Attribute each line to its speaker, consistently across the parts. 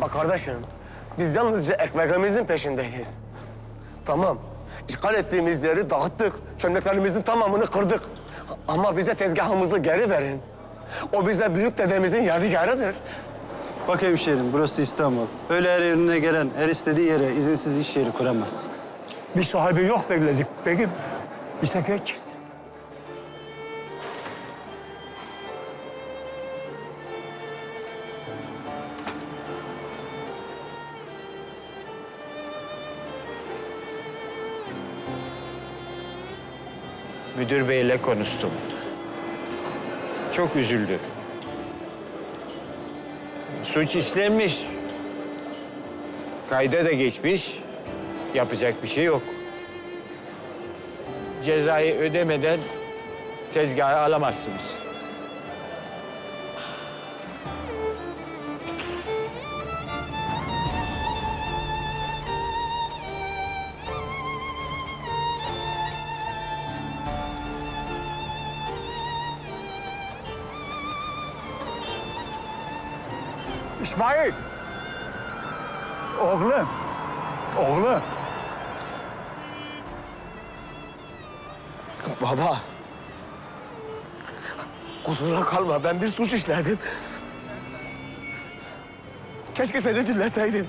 Speaker 1: Bak kardeşim, biz yalnızca ekmeğimizin peşindeyiz. Tamam, işgal ettiğimiz yeri dağıttık. Çömleklerimizin tamamını kırdık. Ama bize tezgahımızı geri verin. O bize büyük dedemizin yadigarıdır.
Speaker 2: Bak hemşehrim burası İstanbul. Öyle her önüne gelen her istediği yere izinsiz iş yeri kuramaz.
Speaker 3: Bir sahibi yok bekledik. Begim bize geç.
Speaker 4: Müdür beyle konuştum. Çok üzüldü. Suç işlenmiş. Kayda da geçmiş. Yapacak bir şey yok. Cezayı ödemeden tezgahı alamazsınız.
Speaker 3: İsmail. Oğlum. Oğlum.
Speaker 1: Baba. Kusura kalma ben bir suç işledim. Keşke seni dinleseydim.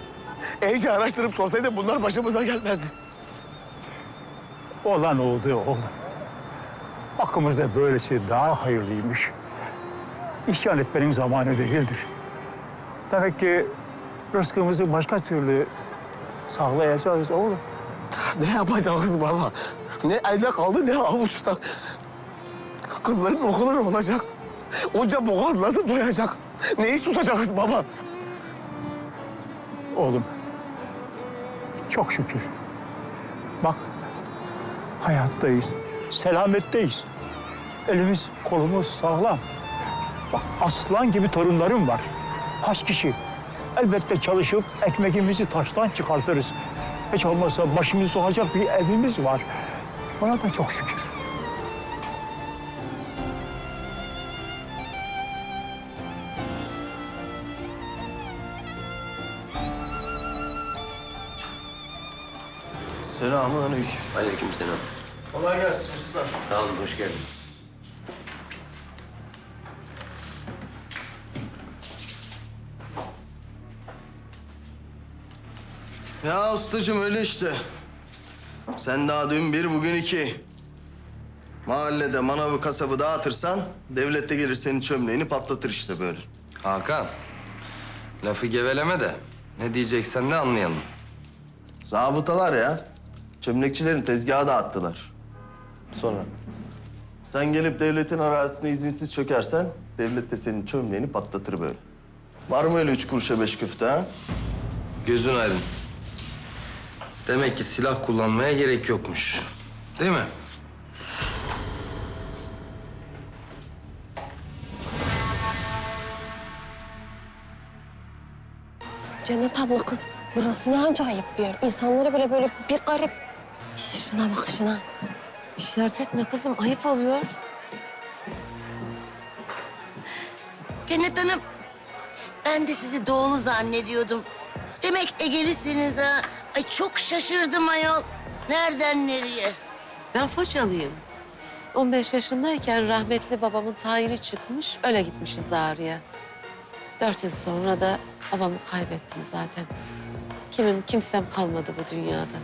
Speaker 1: İyice araştırıp sorsaydım bunlar başımıza gelmezdi.
Speaker 3: Olan oldu oğlum. Hakkımızda böylesi daha hayırlıymış. İsyan etmenin zamanı değildir. Demek ki rızkımızı başka türlü sağlayacağız oğlum.
Speaker 1: Ne yapacağız baba? Ne elde kaldı ne avuçta. Kızların okulu ne olacak? Onca boğaz nasıl doyacak? Ne iş tutacağız baba?
Speaker 3: Oğlum, çok şükür. Bak, hayattayız, selametteyiz. Elimiz, kolumuz sağlam. Bak, aslan gibi torunlarım var. Kaç kişi? Elbette çalışıp ekmeğimizi taştan çıkartırız. Hiç olmazsa başımızı sokacak bir evimiz var. Buna da çok şükür.
Speaker 1: Selamun aleyküm.
Speaker 5: Aleykümselam.
Speaker 1: Kolay gelsin usta.
Speaker 5: Sağ olun, hoş geldin.
Speaker 6: Ya ustacığım öyle işte. Sen daha dün bir, bugün iki. Mahallede manavı kasabı dağıtırsan... ...devlet de gelir senin çömleğini patlatır işte böyle.
Speaker 5: Hakan, lafı geveleme de ne diyeceksen de anlayalım.
Speaker 6: Zabıtalar ya. Çömlekçilerin tezgahı dağıttılar. Sonra sen gelip devletin arazisine izinsiz çökersen... ...devlet de senin çömleğini patlatır böyle. Var mı öyle üç kuruşa beş küfte ha?
Speaker 5: Gözün aydın. Demek ki silah kullanmaya gerek yokmuş. Değil mi?
Speaker 7: Cennet abla kız burası ne acayip bir yer. İnsanları bile böyle bir garip. Şuna bak şuna. İşaret etme kızım ayıp oluyor.
Speaker 8: Cennet Hanım, ben de sizi doğulu zannediyordum. Demek Egelisiniz ha. Ay çok şaşırdım ayol. Nereden nereye?
Speaker 9: Ben Foçalıyım. 15 yaşındayken rahmetli babamın tayini çıkmış, öyle gitmişiz Ağrı'ya. Dört yıl sonra da babamı kaybettim zaten. Kimim, kimsem kalmadı bu dünyada.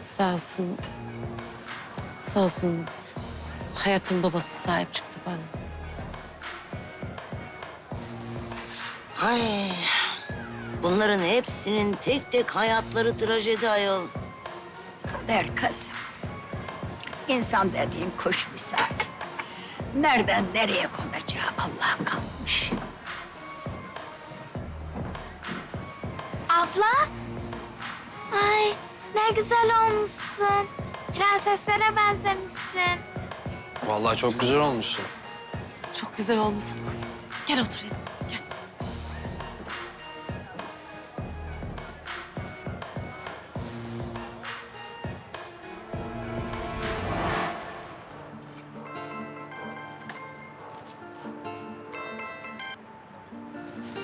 Speaker 9: Sağ olsun, sağ olsun hayatın babası sahip çıktı bana.
Speaker 8: Ay, bunların hepsinin tek tek hayatları trajedi ayol.
Speaker 10: Der kızım. İnsan dediğin kuş misali. Nereden nereye konacağı Allah'a kalmış.
Speaker 11: Abla. Ay ne güzel olmuşsun. Prenseslere benzemişsin.
Speaker 5: Vallahi çok güzel olmuşsun.
Speaker 9: Çok güzel olmuşsun kızım. Gel oturayım,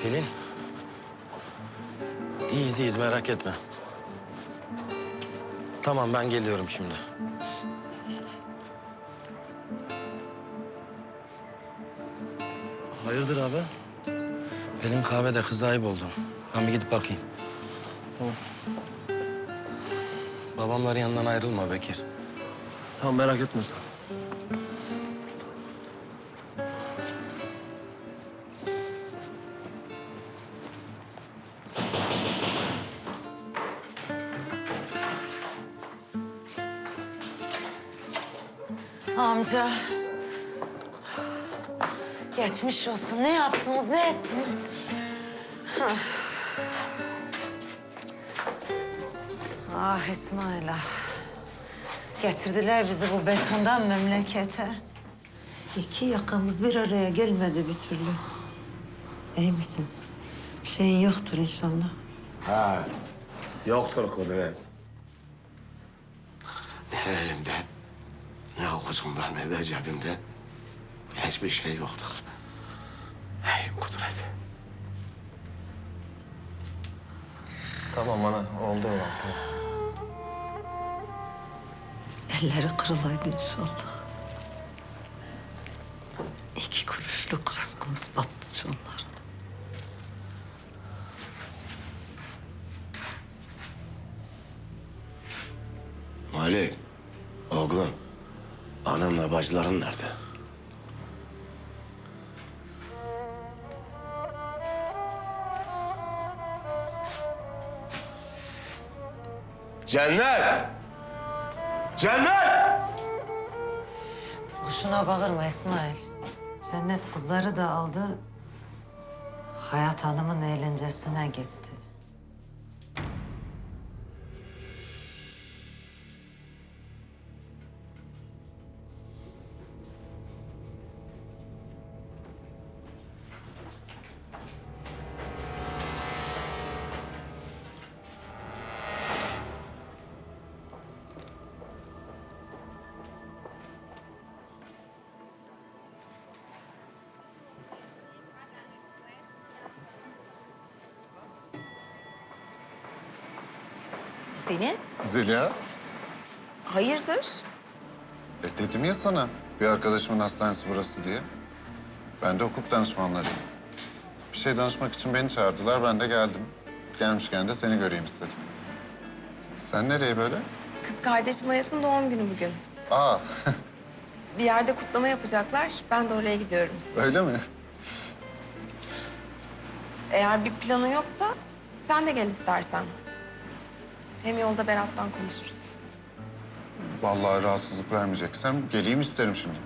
Speaker 5: Pelin, İyiyiz iyiyiz merak etme. Tamam ben geliyorum şimdi. Hayırdır abi? Pelin kahvede kız ayıp oldu. Ben bir gidip bakayım. Tamam. Babamların yanından ayrılma Bekir.
Speaker 6: Tamam merak etme sen.
Speaker 12: Amca. Geçmiş olsun. Ne yaptınız, ne ettiniz? Ah. İsmail ah. Getirdiler bizi bu betondan memlekete. İki yakamız bir araya gelmedi bir türlü. İyi misin? Bir şeyin yoktur inşallah.
Speaker 1: Ha, yoktur Kudret. Ne elimde, ne avucumda, ne de cebimde hiçbir şey yoktur. Ey Kudret.
Speaker 6: Tamam ana oldu o vakti.
Speaker 12: Elleri kırılaydı inşallah. İki kuruşluk rızkımız battı canlar.
Speaker 1: Malik, oğlum, ananla bacıların nerede? Cennet! Cennet!
Speaker 12: Boşuna bağırma İsmail. Cennet kızları da aldı. Hayat Hanım'ın eğlencesine gitti.
Speaker 13: Deniz,
Speaker 14: Zeliha,
Speaker 13: hayırdır?
Speaker 14: e dedim ya sana bir arkadaşımın hastanesi burası diye. Ben de hukuk danışmanlarıyım. Bir şey danışmak için beni çağırdılar, ben de geldim. Gelmişken de seni göreyim istedim. Sen nereye böyle?
Speaker 13: Kız kardeşim Hayat'ın doğum günü bugün.
Speaker 14: Aa,
Speaker 13: Bir yerde kutlama yapacaklar. Ben de oraya gidiyorum.
Speaker 14: öyle mi?
Speaker 13: Eğer bir planın yoksa sen de gel istersen. Hem yolda Berat'tan konuşuruz.
Speaker 14: Vallahi rahatsızlık vermeyeceksem geleyim isterim şimdi.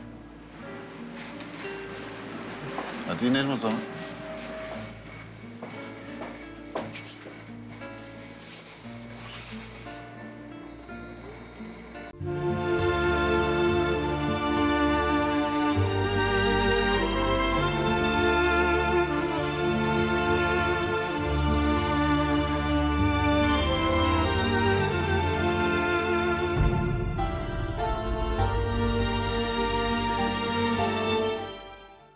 Speaker 14: Hadi inelim o zaman.